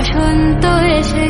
বসন্ত এসে গেছে